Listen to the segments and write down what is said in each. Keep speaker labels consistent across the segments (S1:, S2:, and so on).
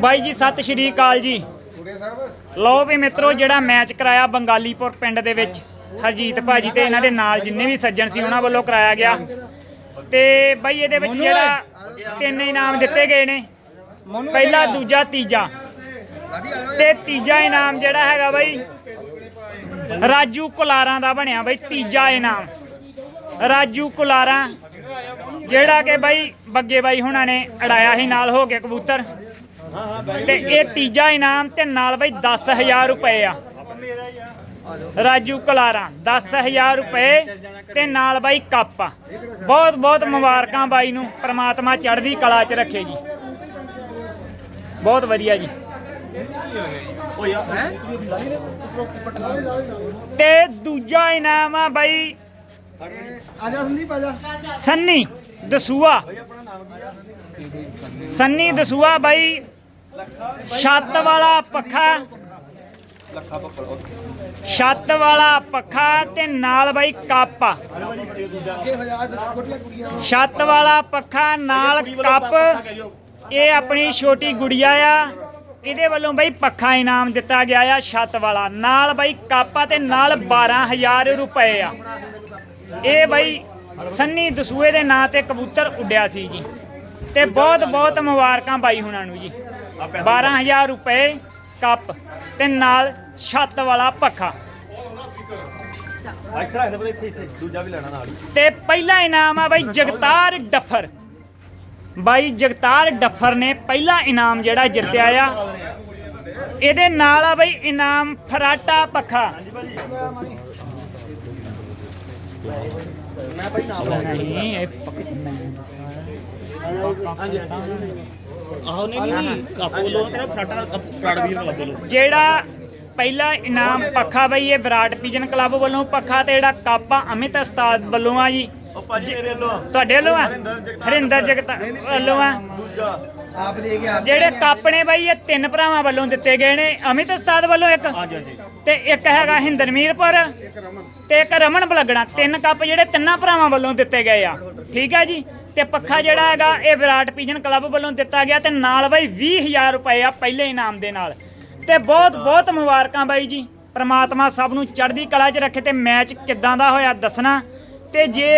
S1: ਬਾਈ ਜੀ ਸਤਿ ਸ਼੍ਰੀ ਅਕਾਲ ਜੀ। ਲਓ ਵੀ ਮਿੱਤਰੋ ਜਿਹੜਾ ਮੈਚ ਕਰਾਇਆ ਬੰਗਾਲੀਪੁਰ ਪਿੰਡ ਦੇ ਵਿੱਚ ਹਰਜੀਤ ਭਾਜੀ ਤੇ ਇਹਨਾਂ ਦੇ ਨਾਲ ਜਿੰਨੇ ਵੀ ਸੱਜਣ ਸੀ ਉਹਨਾਂ ਵੱਲੋਂ ਕਰਾਇਆ ਗਿਆ। ਤੇ ਬਾਈ ਇਹਦੇ ਵਿੱਚ ਜਿਹੜਾ ਤਿੰਨ ਇਨਾਮ ਦਿੱਤੇ ਗਏ ਨੇ। ਪਹਿਲਾ ਦੂਜਾ ਤੀਜਾ। ਤੇ ਤੀਜਾ ਇਨਾਮ ਜਿਹੜਾ ਹੈਗਾ ਬਾਈ ਰਾਜੂ ਕੁਲਾਰਾਂ ਦਾ ਬਣਿਆ ਬਾਈ ਤੀਜਾ ਇਨਾਮ। ਰਾਜੂ ਕੁਲਾਰਾਂ ਜਿਹੜਾ ਕਿ ਬਾਈ ਬੱਗੇ ਬਾਈ ਹੁਣਾਂ ਨੇ ਅੜਾਇਆ ਸੀ ਨਾਲ ਹੋ ਕੇ ਕਬੂਤਰ। ਤੇ ਇਹ ਤੀਜਾ ਇਨਾਮ ਤੇ ਨਾਲ ਬਾਈ 10000 ਰੁਪਏ ਆ। ਰਾਜੂ ਕੁਲਾਰਾਂ 10000 ਰੁਪਏ ਤੇ ਨਾਲ ਬਾਈ ਕੱਪ ਆ। ਬਹੁਤ ਬਹੁਤ ਮੁਬਾਰਕਾਂ ਬਾਈ ਨੂੰ ਪ੍ਰਮਾਤਮਾ ਚੜ੍ਹਦੀ ਕਲਾ 'ਚ ਰੱਖੇ ਜੀ। ਬਹੁਤ ਵਧੀਆ ਜੀ। ਤੇ ਦੂਜਾ ਇਨਾਮ ਆ ਬਾਈ ਸੰਨੀ। ਦਸੂਆ। ਸੰਨੀ ਦਸੂਆ ਬਾਈ। ਛੱਤ ਵਾਲਾ ਪੱਖਾ। ਛੱਤ ਵਾਲਾ ਪੱਖਾ ਤੇ ਨਾਲ ਬਾਈ ਕੱਪ। ਛੱਤ ਵਾਲਾ ਪੱਖਾ, ਨਾਲ ਕੱਪ। ਇਹ ਆਪਣੀ ਛੋਟੀ ਗੁੜੀਆ ਆ। ਇਹਦੇ ਵੱਲੋਂ ਬਾਈ ਪੱਖਾ ਇਨਾਮ ਦਿੱਤਾ ਗਿਆ ਆ ਛੱਤ ਵਾਲਾ। ਨਾਲ ਬਾਈ ਕਾਪਾ ਆ ਤੇ ਨਾਲ 12000 ਰੁਪਏ ਆ। ਇਹ ਬਾਈ ਸੰਨੀ ਦਸੂਏ ਦੇ ਨਾਂ ਤੇ ਕਬੂਤਰ ਉੱਡਿਆ ਸੀ ਜੀ ਤੇ ਬਹੁਤ ਬਹੁਤ ਮੁਬਾਰਕਾਂ ਬਾਈ ਹੁਣਾਂ ਨੂੰ ਜੀ। 12000 ਰੁਪਏ ਕੱਪ ਤੇ ਨਾਲ ਛੱਤ ਵਾਲਾ ਪੱਖਾ
S2: ਇੱਥੇ ਰੱਖ ਦੇ ਬਲੇ ਇੱਥੇ ਇੱਥੇ। ਦੂਜਾ ਵੀ ਲੈਣਾ ਨਾਲ ਹੀ।
S1: ਤੇ ਪਹਿਲਾ ਇਨਾਮ ਆ ਬਾਈ ਜਗਤਾਰ ਡੱਫਰ। ਬਾਈ ਜਗਤਾਰ ਡੱਫਰ ਨੇ ਪਹਿਲਾ ਇਨਾਮ ਜਿਹੜਾ ਜਿੱਤਿਆ ਆ। ਇਹਦੇ ਨਾਲ ਆ ਬਾਈ ਇਨਾਮ ਫਰਾਟਾ ਪੱਖਾ ਨਹੀਂ ਇਹ
S2: ਆਹੋ ਨਹੀਂ ਨਹੀਂ ਕੱਪ ਵੱਲੋਂ ਤੇ ਫਰਾਟਾ ਫਰਾਟ ਵੀਰ ਵਾਲਾ ਬੋਲੋ
S1: ਜਿਹੜਾ ਪਹਿਲਾ ਇਨਾਮ ਪੱਖਾ ਬਈ ਇਹ ਵਿਰਾਟ ਪੀਜਨ ਕਲੱਬ ਵੱਲੋਂ ਪੱਖਾ ਤੇ ਜਿਹੜਾ ਕੱਪ ਆ ਅਮਿਤ ਉਸਤਾਦ ਵੱਲੋਂ ਆ ਜੀ।
S2: ਉਹ ਭਾਜੀ ਮੇਰੇ ਵੱਲੋਂ।
S1: ਤੁਹਾਡੇ ਵੱਲੋਂ ਆ? ਹਰਿੰਦਰ ਜਗਤ ਵੱਲੋਂ ਆ?
S2: ਦੂਜਾ।
S3: ਆਪ ਦੇ ਕੇ ਆਪ
S1: ਜਿਹੜੇ ਕੱਪ ਨੇ ਬਾਈ ਇਹ ਤਿੰਨ ਭਰਾਵਾਂ ਵੱਲੋਂ ਦਿੱਤੇ ਗਏ ਨੇ। ਅਮਿਤ ਉਸਤਾਦ ਵੱਲੋਂ ਇੱਕ।
S2: ਹਾਂਜੀ ਹਾਂਜੀ।
S1: ਤੇ ਇੱਕ ਹੈਗਾ ਹਿੰਦਰਮੀਰਪੁਰ ਤੇ ਇੱਕ ਰਮਨ ਬਲਗਣਾ। ਤਿੰਨ ਕੱਪ ਜਿਹੜੇ ਤਿੰਨਾਂ ਭਰਾਵਾਂ ਵੱਲੋਂ ਦਿੱਤੇ ਗਏ ਆ। ਠੀਕ ਹੈ ਜੀ? ਤੇ ਪੱਖਾ ਜਿਹੜਾ ਹੈਗਾ ਇਹ ਵਿਰਾਟ ਪੀਜਨ ਕਲੱਬ ਵੱਲੋਂ ਦਿੱਤਾ ਗਿਆ ਤੇ ਨਾਲ ਬਾਈ 20000 ਰੁਪਏ ਆ ਪਹਿਲੇ ਇਨਾਮ ਦੇ ਨਾਲ। ਤੇ ਬਹੁਤ ਬਹੁਤ ਮੁਬਾਰਕਾਂ ਬਾਈ ਜੀ। ਪ੍ਰਮਾਤਮਾ ਸਭ ਨੂੰ ਚੜ੍ਹਦੀ ਕਲਾ 'ਚ ਰੱਖੇ ਤੇ ਮੈਚ ਕਿੱਦਾਂ ਦਾ ਹੋਇਆ ਦੱਸਣਾ। ਤੇ ਜੇ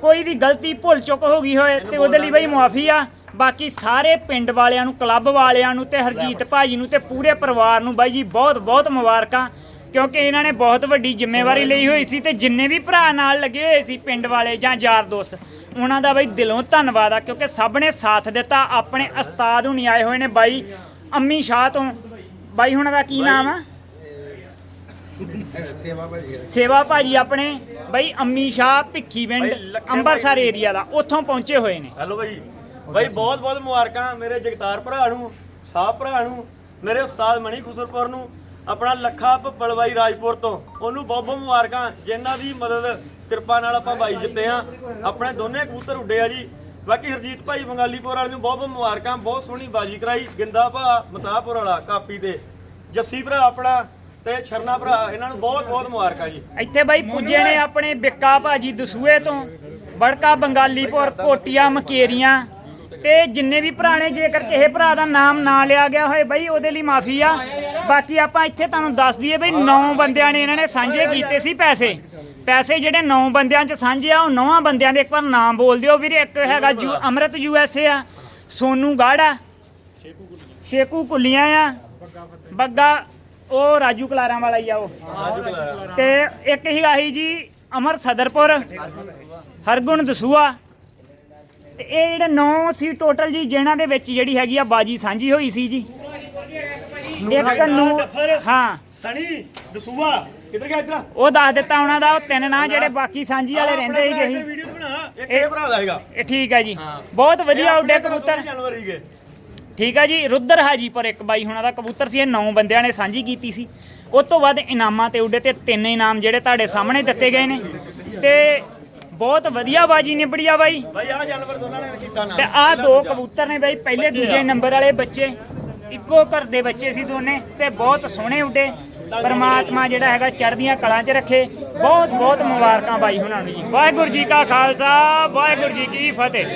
S1: ਕੋਈ ਵੀ ਗਲਤੀ ਭੁੱਲ ਚੁੱਕ ਹੋ ਗਈ ਹੋਏ ਤੇ ਉਹਦੇ ਲਈ ਬਾਈ ਮੁਆਫੀ ਆ। ਬਾਕੀ ਸਾਰੇ ਪਿੰਡ ਵਾਲਿਆਂ ਨੂੰ ਕਲੱਬ ਵਾਲਿਆਂ ਨੂੰ ਤੇ ਹਰਜੀਤ ਭਾਜੀ ਨੂੰ ਤੇ ਪੂਰੇ ਪਰਿਵਾਰ ਨੂੰ ਬਾਈ ਜੀ ਬਹੁਤ ਬਹੁਤ ਮੁਬਾਰਕਾਂ। ਕਿਉਂਕਿ ਇਹਨਾਂ ਨੇ ਬਹੁਤ ਵੱਡੀ ਜ਼ਿੰਮੇਵਾਰੀ ਲਈ ਹੋਈ ਸੀ ਤੇ ਜਿੰਨੇ ਵੀ ਭਰਾ ਨਾਲ ਲੱਗੇ ਹੋਏ ਸੀ ਪਿੰਡ ਵਾਲੇ ਜਾਂ ਯਾਰ ਦੋਸਤ ਉਹਨਾਂ ਦਾ ਬਾਈ ਦਿਲੋਂ ਧੰਨਵਾਦ ਆ ਕਿਉਂਕਿ ਸਭ ਨੇ ਸਾਥ ਦਿੱਤਾ ਆਪਣੇ ਉਸਤਾਦ ਹੁਣੀ ਆਏ ਹੋਏ ਨੇ ਬਾਈ ਅੰਮੀ ਸ਼ਾਹ ਤੋਂ। ਬਾਈ ਹੁਣਾਂ ਦਾ ਕੀ ਨਾਮ ਆ?
S3: ਸੇਵਾ ਭਾਜੀ
S1: ਸੇਵਾ ਭਾਜੀ ਆਪਣੇ ਬਾਈ ਅੰਮੀ ਸ਼ਾਹ ਭਿੱਖੀ ਪਿੰਡ ਅੰਮ੍ਰਿਤਸਰ ਏਰੀਆ ਦਾ ਉੱਥੋਂ ਪਹੁੰਚੇ ਹੋਏ ਨੇ।
S2: ਹੈਲੋ ਭਾਈ ਭਾਈ ਬਹੁਤ ਬਹੁਤ ਮੁਬਾਰਕਾਂ ਮੇਰੇ ਜਗਤਾਰ ਭਰਾ ਨੂੰ ਸਾਹ ਭਰਾ ਨੂੰ ਮੇਰੇ ਉਸਤਾਦ ਮਣੀ ਖੁਸਰਪੁਰ ਨੂੰ ਆਪਣਾ ਲੱਖਾ ਭੱਪਲਵਾਈ ਰਾਜਪੁਰ ਤੋਂ। ਉਹਨੂੰ ਬਹੁਤ ਬਹੁਤ ਮੁਬਾਰਕਾਂ ਜਿਨ੍ਹਾਂ ਦੀ ਮਦਦ, ਕਿਰਪਾ ਨਾਲ ਆਪਾਂ ਬਾਈ ਜਿੱਤੇ ਆ ਆਪਣੇ ਦੋਨੇ ਕਬੂਤਰ ਉੱਡੇ ਆ ਜੀ। ਬਾਕੀ ਹਰਜੀਤ ਭਾਈ ਬੰਗਾਲੀਪੁਰ ਵਾਲੇ ਨੂੰ ਬਹੁਤ ਬਹੁਤ ਮੁਬਾਰਕਾਂ, ਬਹੁਤ ਸੋਹਣੀ ਬਾਜੀ ਕਰਾਈ। ਗਿੰਦਾ ਭਾ ਮਤਾਪੁਰ ਵਾਲਾ, ਕਾਪੀ ਤੇ। ਜੱਸੀ ਭਰਾ ਆਪਣਾ ਤੇ ਸ਼ਰਨਾ ਭਰਾ, ਇਹਨਾਂ ਨੂੰ ਬਹੁਤ ਬਹੁਤ ਮੁਬਾਰਕਾਂ ਜੀ।
S1: ਇੱਥੇ ਬਾਈ ਪੁੱਜੇ ਨੇ ਆਪਣੇ ਬਿੱਕਾ ਭਾਜੀ ਦਸੂਏ ਤੋਂ। ਬੜਕਾ ਬੰਗਾਲੀਪੁਰ ਕੋਟੀਆਂ ਮਕੇਰੀਆਂ। ਤੇ ਜਿੰਨੇ ਵੀ ਭਰਾ ਨੇ, ਜੇਕਰ ਕਿਸੇ ਭਰਾ ਦਾ ਨਾਮ ਨਾ ਲਿਆ ਗਿਆ ਹੋਏ, ਬਾਈ ਉਹਦੇ ਲਈ ਮਾਫੀ ਆ। ਬਾਕੀ ਆਪਾਂ ਇੱਥੇ ਤੁਹਾਨੂੰ ਦੱਸ ਦਈਏ ਬਈ 9 ਬੰਦਿਆਂ ਨੇ ਇਹਨਾਂ ਨੇ ਸਾਂਝੇ ਕੀਤੇ ਸੀ ਪੈਸੇ। ਪੈਸੇ ਜਿਹੜੇ 9 ਬੰਦਿਆਂ 'ਚ ਸਾਂਝੇ ਆ, ਉਹ 9 ਬੰਦਿਆਂ ਦੇ ਇੱਕ ਵਾਰ ਨਾਮ ਬੋਲ ਦਿਓ ਵੀਰੇ। ਇੱਕ ਹੈਗਾ you, Amrit U S A ਆ, ਸੋਨੂ ਗਾੜਾ, ਸ਼ੇਕੂ ਕੁੱਲੀਆਂ ਆ, ਬੱਗਾ, ਉਹ ਰਾਜੂ ਕਲਾਰਾਂ ਵਾਲਾ ਹੀ ਆ ਉਹ। ਤੇ ਇੱਕ ਹੀ ਆਹੀ ਜੀ ਅਮਰ ਸਦਰਪੁਰ, ਹਰਗੁਣ ਦਸੂਆ। ਤੇ ਇਹ ਜਿਹੜੇ 9 ਸੀ ਟੋਟਲ ਜੀ ਜਿਹਨਾਂ ਦੇ ਵਿੱਚ ਜਿਹੜੀ ਹੈਗੀ ਆ ਬਾਜੀ ਸਾਂਝੀ ਹੋਈ ਸੀ ਜੀ। ਇੱਕ ਨੂੰ ਹਾਂ।
S2: ਸਣੀ ਦਸੂਆ ਕਿੱਧਰ ਗਿਆ ਇੱਧਰ?
S1: ਉਹ ਦੱਸ ਦਿੱਤਾ ਉਹਨਾਂ ਦਾ ਉਹ ਤਿੰਨ ਨਾਂ ਜਿਹੜੇ ਬਾਕੀ ਸਾਂਝੀ ਵਾਲੇ ਰਹਿੰਦੇ ਸੀਗੇ ਸੀ
S2: ਵੀਡੀਓ ਬਣਾ ਇੱਕ ਇਹ ਭਰਾ ਦਾ ਹੈਗਾ।
S1: ਇਹ ਠੀਕ ਹੈ ਜੀ। ਬਹੁਤ ਵਧੀਆ ਉੱਡੇ ਕਬੂਤਰ।
S2: ਜਨਵਰੀ ਕੇ
S1: ਠੀਕ ਹੈ ਜੀ ਰੁੱਦਰ ਹਾਜੀਪੁਰ ਇੱਕ ਬਾਈ ਹੁਣਾਂ ਦਾ ਕਬੂਤਰ ਸੀ ਇਹ ਨੌ ਬੰਦਿਆਂ ਨੇ ਸਾਂਝੀ ਕੀਤੀ ਸੀ। ਉਸ ਤੋਂ ਬਾਅਦ ਇਨਾਮਾਂ ਤੇ ਉੱਡੇ ਤੇ ਤਿੰਨ ਇਨਾਮ ਜਿਹੜੇ ਤੁਹਾਡੇ ਸਾਹਮਣੇ ਦਿੱਤੇ ਗਏ ਨੇ। ਤੇ ਬਹੁਤ ਵਧੀਆ ਬਾਜੀ ਨਿਬੜੀ ਆ ਬਾਈ।
S2: ਭਾਈ ਆ ਜਾਨਵਰ ਦੋਨਾਂ ਨੇ ਕੀਤਾ ਨਾ
S1: ਤੇ ਆਹ ਦੋ ਕਬੂਤਰ ਨੇ ਬਾਈ ਪਹਿਲੇ ਦੂਜੇ ਨੰਬਰ ਵਾਲੇ ਬੱਚੇ। ਇੱਕੋ ਘਰ ਦੇ ਬੱਚੇ ਸੀ ਦੋਨੇ ਤੇ ਬਹੁਤ ਸੋਹਣੇ ਉੱਡੇ। ਪਰਮਾਤਮਾ ਜਿਹੜਾ ਹੈਗਾ ਚੜ੍ਹਦੀਆਂ ਕਲਾਂ 'ਚ ਰੱਖੇ। ਬਹੁਤ ਬਹੁਤ ਮੁਬਾਰਕਾਂ ਬਾਈ ਉਹਨਾਂ ਨੂੰ ਜੀ। ਵਾਹਿਗੁਰੂ ਜੀ ਕਾ ਖਾਲਸਾ, ਵਾਹਿਗੁਰੂ ਜੀ ਕੀ ਫਤਿਹ।